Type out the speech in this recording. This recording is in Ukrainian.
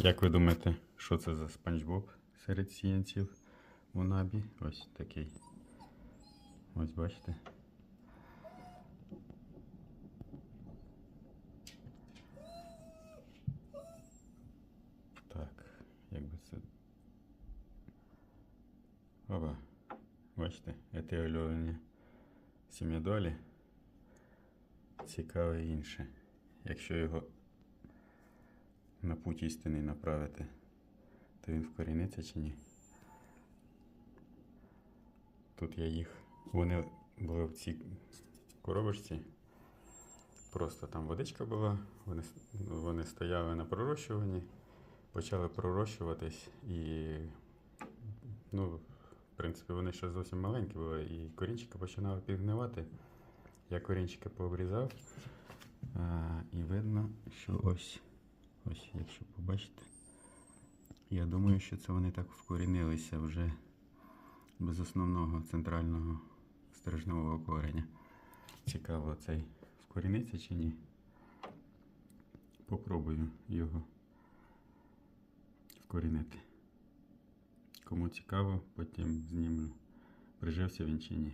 Як ви думаєте, що це за спанч Боб серед сіянців у набі? Ось такий. Ось бачите. Так, як би це. Опа. Бачите, етіольовані сім'ядолі. Цікаве інше. Якщо його на путь істинний направити, то він вкоріниться чи ні. Тут я їх. Вони були в цій коробочці. Просто там водичка була, вони, вони стояли на пророщуванні, почали пророщуватись і, ну, в принципі, вони ще зовсім маленькі були, і корінчики починали підгнивати. Я корінчики пообрізав, а, і видно, що ось, якщо побачите, думаю, що це вони так вкорінилися вже без основного центрального стрижневого кореня. Цікаво, цей вкоріниться чи ні. Попробую його вкорінити. Кому цікаво, потім знімлю, прижився він чи ні.